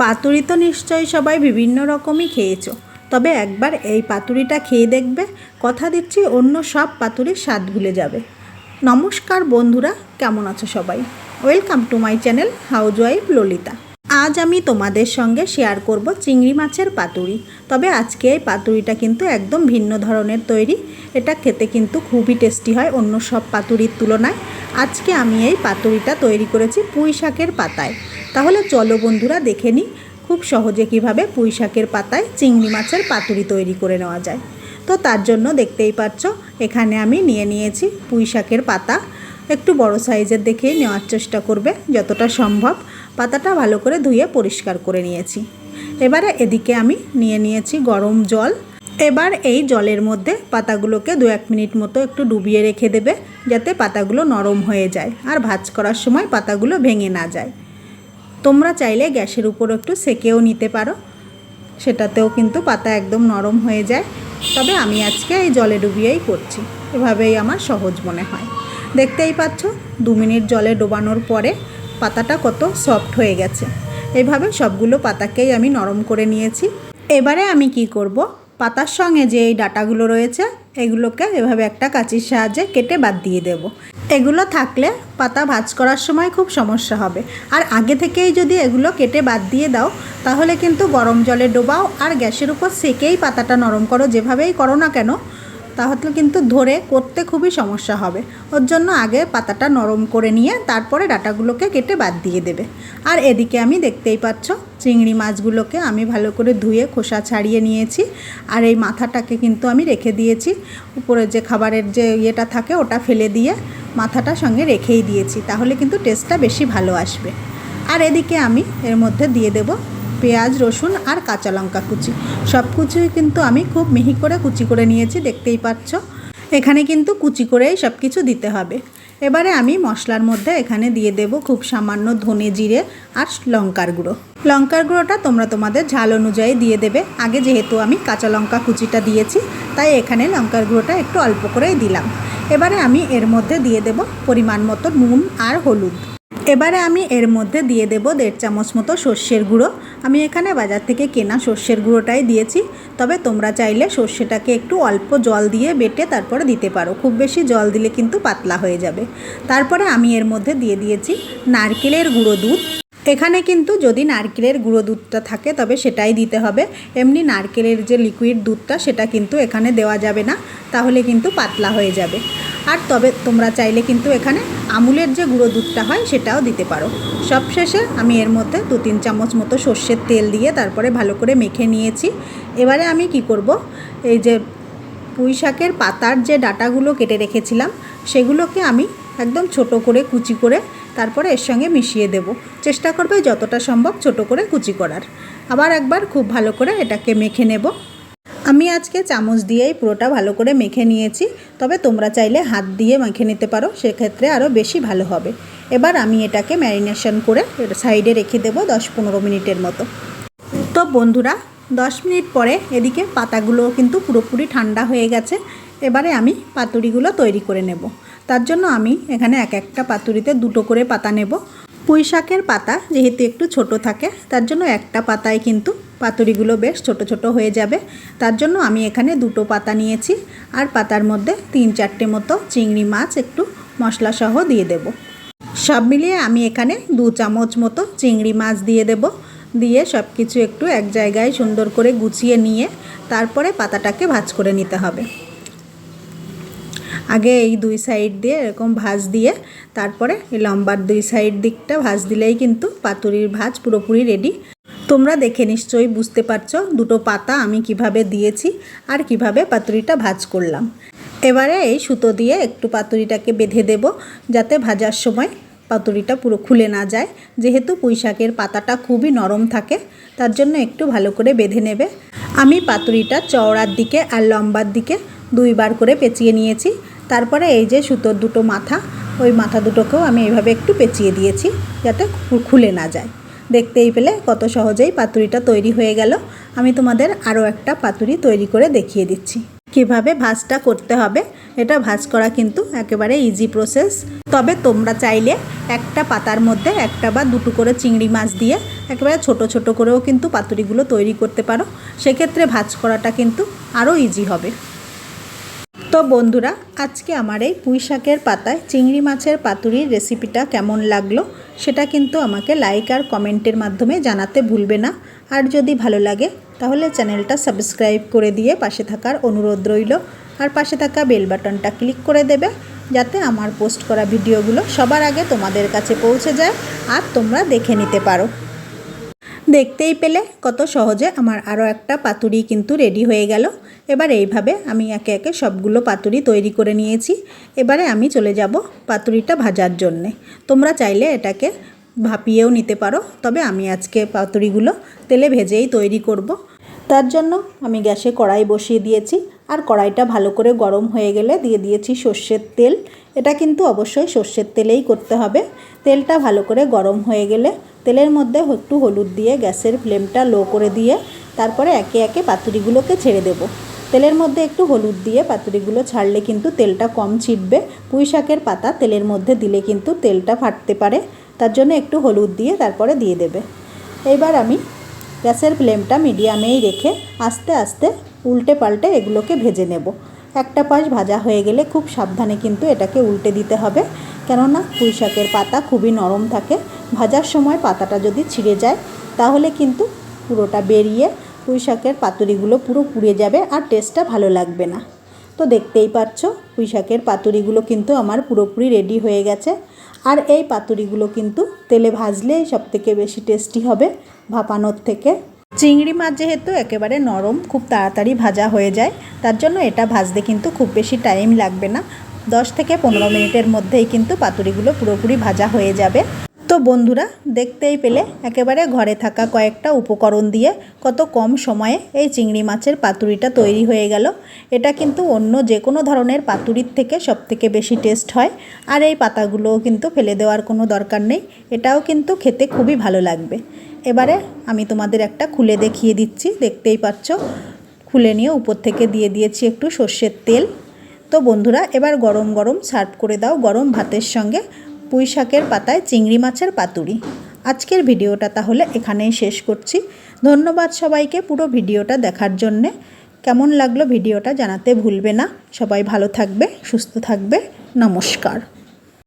পাতুরি তো নিশ্চয়ই সবাই বিভিন্ন রকমই খেয়েছো। তবে একবার এই পাতুরিটা খেয়ে দেখবে, কথা দিচ্ছি অন্য সব পাতুরির স্বাদ ভুলে যাবে। নমস্কার বন্ধুরা, কেমন আছো সবাই? Welcome to my channel house wife Lalita. আজ আমি তোমাদের সঙ্গে শেয়ার করব চিংড়ি মাছের পাতুরি। তবে আজকে এই পাতুরিটা কিন্তু একদম ভিন্ন ধরনের তৈরি। এটা খেতে কিন্তু খুবই টেস্টি হয় অন্য সব পাতুরির তুলনায়। আজকে আমি এই পাতুরিটা তৈরি করেছি পুঁই শাকের পাতায়। তাহলে চলো বন্ধুরা দেখে নিই খুব সহজে কীভাবে পুঁই শাকের পাতায় চিংড়ি মাছের পাতুরি তৈরি করে নেওয়া যায়। তো তার জন্য দেখতেই পাচ্ছ এখানে আমি নিয়ে নিয়েছি পুঁই শাকের পাতা। একটু বড় সাইজের দেখেই নেওয়ার চেষ্টা করবে, যতটা সম্ভব। পাতাটা ভালো করে ধুয়ে পরিষ্কার করে নিয়েছি। এবারে এদিকে আমি নিয়ে নিয়েছি গরম জল। এবার এই জলের মধ্যে পাতাগুলোকে দু এক মিনিট মতো একটু ডুবিয়ে রেখে দেবে, যাতে পাতাগুলো নরম হয়ে যায়। আর ভাজ করার সময় পাতাগুলো ভেঙে না যায়। তোমরা চাইলে গ্যাসের উপর একটু সেকেও নিতে পারো। সেটাতেও কিন্তু পাতা একদম নরম হয়ে যায়। তবে আমি আজকে এই জলে ডুবিয়েই করছি এভাবেই আমার সহজ মনে হয়। দেখতেই পাচ্ছ, দু মিনিট জলে ডোবানোর পরে পাতাটা কত সফট হয়ে গেছে। এভাবে সবগুলো পাতাকেই আমি নরম করে নিয়েছি। এবারে আমি কি করব? পাতার সঙ্গে যে এই ডাটাগুলো রয়েছে, এগুলোকে এভাবে একটা কাঁচির সাহায্যে কেটে বাদ দিয়ে দেব। এগুলো থাকলে পাতা ভাজ করার সময় খুব সমস্যা হবে। আর আগে থেকেই যদি এগুলো কেটে বাদ দিয়ে দাও, তাহলে কিন্তু গরম জলে ডোবাও আর গ্যাসের উপর সেকেই পাতাটা নরম করো। যেভাবেই করো না কেন তাহলে কিন্তু ধরে করতে খুবই সমস্যা হবে। ওর জন্য আগে পাতাটা নরম করে নিয়ে তারপরে ডাটাগুলোকে কেটে বাদ দিয়ে দেবে। আর এদিকে আমি দেখতেই পাচ্ছ, চিংড়ি মাছগুলোকে আমি ভালো করে ধুয়ে খোসা ছাড়িয়ে নিয়েছি। আর এই মাথাটাকে কিন্তু আমি রেখে দিয়েছি। উপরে যে খাবারের যে ইয়েটা থাকে ওটা ফেলে দিয়ে মাথাটা সঙ্গে রেখেই দিয়েছি। তাহলে কিন্তু টেস্টটা বেশি ভালো আসবে। আর এদিকে আমি এর মধ্যে দিয়ে দেব পেঁয়াজ, রসুন আর কাঁচা লঙ্কা কুচি। সব কিছুই কিন্তু আমি খুব মিহি করে কুচি করে নিয়েছি, দেখতেই পাচ্ছ। এখানে কিন্তু কুচি করেই সব কিছু দিতে হবে। এবারে আমি মশলার মধ্যে এখানে দিয়ে দেব খুব সামান্য ধনে জিরে আর লঙ্কার গুঁড়ো। লঙ্কার গুঁড়োটা তোমরা তোমাদের ঝাল অনুযায়ী দিয়ে দেবে। আগে যেহেতু আমি কাঁচা লঙ্কা কুচিটা দিয়েছি, তাই এখানে লঙ্কার গুঁড়োটা একটু অল্প করেই দিলাম। এবারে আমি এর মধ্যে দিয়ে দেব পরিমাণ মতো নুন আর হলুদ। এবারে আমি এর মধ্যে দিয়ে দেব দেড় চামচ মতো সর্ষের গুঁড়ো। আমি এখানে বাজার থেকে কেনা সর্ষের গুঁড়োটাই দিয়েছি। তবে তোমরা চাইলে সর্ষেটাকে একটু অল্প জল দিয়ে বেটে তারপরে দিতে পারো। খুব বেশি জল দিলে কিন্তু পাতলা হয়ে যাবে। তারপরে আমি এর মধ্যে দিয়ে দিয়েছি নারকেলের গুঁড়ো দুধ। এখানে কিন্তু যদি নারকেলের গুঁড়ো দুধটা থাকে, তবে সেটাই দিতে হবে। এমনি নারকেলের যে লিকুইড দুধটা, সেটা কিন্তু এখানে দেওয়া যাবে না। তাহলে কিন্তু পাতলা হয়ে যাবে। আর তবে তোমরা চাইলে কিন্তু এখানে আমুলের যে গুঁড়ো দুধটা হয় সেটাও দিতে পারো। সবশেষে আমি এর মধ্যে দু তিন চামচ মতো সর্ষের তেল দিয়ে তারপরে ভালো করে মেখে নিয়েছি। এবারে আমি কি করব? এই যে পুঁই শাকের পাতার যে ডাটাগুলো কেটে রেখেছিলাম, সেগুলোকে আমি একদম ছোট করে কুচি করে তারপরে এর সঙ্গে মিশিয়ে দেব। চেষ্টা করবে যতটা সম্ভব ছোট করে কুচি করার। আবার একবার খুব ভালো করে এটাকে মেখে নেব। আমি আজকে চামচ দিয়েই পুরোটা ভালো করে মেখে নিয়েছি, তবে তোমরা চাইলে হাত দিয়ে মেখে নিতে পারো, সেক্ষেত্রে আরও বেশি ভালো হবে। এবার আমি এটাকে ম্যারিনেশন করে সাইডে রেখে দেবো দশ পনেরো মিনিটের মতো। তো বন্ধুরা, দশ মিনিট পরে এদিকে পাতাগুলো কিন্তু পুরোপুরি ঠান্ডা হয়ে গেছে, এবারে আমি পাতুরিগুলো তৈরি করে নেব। তার জন্য আমি এখানে এক একটা পাতুরিতে দুটো করে পাতা নেব। পুঁই শাকের পাতা যেহেতু একটু ছোট থাকে, তার জন্য একটা পাতায় কিন্তু পাতুরিগুলো বেশ ছোট ছোট হয়ে যাবে। তার জন্য আমি এখানে দুটো পাতা নিয়েছি। আর পাতার মধ্যে তিন চারটে মতো চিংড়ি মাছ একটু মশলা সহ দিয়ে দেব। সব মিলিয়ে আমি এখানে দু চামচ মতো চিংড়ি মাছ দিয়ে দেব। দিয়ে সব কিছু একটু এক জায়গায় সুন্দর করে গুছিয়ে নিয়ে তারপরে পাতাটাকে ভাজ করে নিতে হবে। আগে এই দুই সাইড দিয়ে এরকম ভাজ দিয়ে তারপরে এই লম্বার দুই সাইড দিকটা ভাজ দিলেই কিন্তু পাতুরির ভাজ পুরোপুরি রেডি। তোমরা দেখে নিশ্চয়ই বুঝতে পারছ দুটো পাতা আমি কীভাবে দিয়েছি আর কীভাবে পাতুরিটা ভাজ করলাম। এবারে এই সুতো দিয়ে একটু পাতুরিটাকে বেঁধে দেব যাতে ভাজার সময় পাতুরিটা পুরো খুলে না যায়। যেহেতু পুঁইশাকের পাতাটা খুবই নরম থাকে, তার জন্য একটু ভালো করে বেঁধে নেবে। আমি পাতুরিটা চওড়ার দিকে আর লম্বার দিকে দুইবার করে পেঁচিয়ে নিয়েছি। তারপরে এই যে সুতোর দুটো মাথা, ওই মাথা দুটোকেও আমি এইভাবে একটু পেঁচিয়ে দিয়েছি যাতে খুলে না যায়। দেখতেই পেলে কত সহজেই পাতুরিটা তৈরি হয়ে গেল। আমি তোমাদের আরও একটা পাতুরি তৈরি করে দেখিয়ে দিচ্ছি। কীভাবে ভাজটা করতে হবে, এটা ভাজ করা কিন্তু একেবারে ইজি প্রসেস তবে তোমরা চাইলে একটা পাতার মধ্যে একটা বা দুটো করে চিংড়ি মাছ দিয়ে একেবারে ছোট ছোট করেও কিন্তু পাতুরিগুলো তৈরি করতে পারো। সেক্ষেত্রে ভাজ করাটা কিন্তু আরও ইজি হবে। তো বন্ধুরা, আজকে আমার এই পুঁই শাকের পাতায় চিংড়ি মাছের পাতুরির রেসিপিটা কেমন লাগল, সেটা কিন্তু আমাকে লাইক আর কমেন্টের মাধ্যমে জানাতে ভুলবে না। আর যদি ভালো লাগে, তাহলে চ্যানেলটা সাবস্ক্রাইব করে দিয়ে পাশে থাকার অনুরোধ রইল। আর পাশে থাকা বেল বাটনটা ক্লিক করে দেবে, যাতে আমার পোস্ট করা ভিডিওগুলো সবার আগে তোমাদের কাছে পৌঁছে যায় আর তোমরা দেখে নিতে পারো। দেখতেই পেলে কত সহজে আমার আরও একটা পাতুরি কিন্তু রেডি হয়ে গেল। এবার এইভাবে আমি একে একে সবগুলো পাতুরি তৈরি করে নিয়েছি। এবারে আমি চলে যাব পাতুরিটা ভাজার জন্যে। তোমরা চাইলে এটাকে ভাপিয়েও নিতে পারো, তবে আমি আজকে পাতুরিগুলো তেলে ভেজেই তৈরি করব। তার জন্য আমি গ্যাসে কড়াই বসিয়ে দিয়েছি। আর কড়াইটা ভালো করে গরম হয়ে গেলে দিয়ে দিয়েছি সর্ষের তেল। এটা কিন্তু অবশ্যই সর্ষের তেলেই করতে হবে। তেলটা ভালো করে গরম হয়ে গেলে তেলের মধ্যে একটু হলুদ দিয়ে গ্যাসের ফ্লেমটা লো করে দিয়ে তারপরে একে একে পাতুরিগুলোকে ছেড়ে দেব। তেলের মধ্যে একটু হলুদ দিয়ে পাতুরিগুলো ছাড়লে কিন্তু তেলটা কম ছিটবে। পুঁই শাকের পাতা তেলের মধ্যে দিলে কিন্তু তেলটা ফাটতে পারে, তার জন্য একটু হলুদ দিয়ে তারপরে দিয়ে দেবে। এবার আমি গ্যাসের ফ্লেমটা মিডিয়ামেই রেখে আস্তে আস্তে উল্টে পাল্টে এগুলোকে ভেজে নেব। একটা পাশ ভাজা হয়ে গেলে খুব সাবধানে কিন্তু এটাকে উল্টে দিতে হবে। কেননা পুঁই শাকের পাতা খুবই নরম থাকে। ভাজার সময় পাতাটা যদি ছিঁড়ে যায়, তাহলে কিন্তু পুরোটা বেরিয়ে পুঁই শাকের পাতুরিগুলো পুরো পুড়ে যাবে আর টেস্টটা ভালো লাগবে না। তো দেখতেই পাচ্ছ পুঁই শাকের পাতুরিগুলো কিন্তু আমার পুরোপুরি রেডি হয়ে গেছে। আর এই পাতুরিগুলো কিন্তু তেলে ভাজলেই সবথেকে বেশি টেস্টি হবে ভাপানোর থেকে। চিংড়ি মাছ যেহেতু একেবারে নরম, খুব তাড়াতাড়ি ভাজা হয়ে যায়, তার জন্য এটা ভাজতে কিন্তু খুব বেশি টাইম লাগবে না। দশ থেকে পনেরো মিনিটের মধ্যেই কিন্তু পাতুরিগুলো পুরোপুরি ভাজা হয়ে যাবে। তো বন্ধুরা, দেখতেই পেলে, একেবারে ঘরে থাকা কয়েকটা উপকরণ দিয়ে কত কম সময়ে এই চিংড়ি মাছের পাতুরিটা তৈরি হয়ে গেল। এটা কিন্তু অন্য যে কোনো ধরনের পাতুরির থেকে সবথেকে বেশি টেস্ট হয়, আর এই পাতাগুলোও কিন্তু ফেলে দেওয়ার কোনো দরকার নেই, এটাও কিন্তু খেতে খুবই ভালো লাগবে। এবারে আমি তোমাদের একটা খুলে দেখিয়ে দিচ্ছি, দেখতেই পাচ্ছ, খুলে নিয়ে উপর থেকে দিয়ে দিয়েছি একটু সর্ষের তেল। তো বন্ধুরা, এবার গরম গরম সার্ভ করে দাও গরম ভাতের সঙ্গে। পুঁই শাকের পাতায় চিংড়ি মাছের পাতুরি। আজকের ভিডিওটা তাহলে এখানেই শেষ করছি। ধন্যবাদ সবাইকে পুরো ভিডিওটা দেখার জন্যে। কেমন লাগল ভিডিওটা জানাতে ভুলবে না। সবাই ভালো থাকবে, সুস্থ থাকবে। নমস্কার।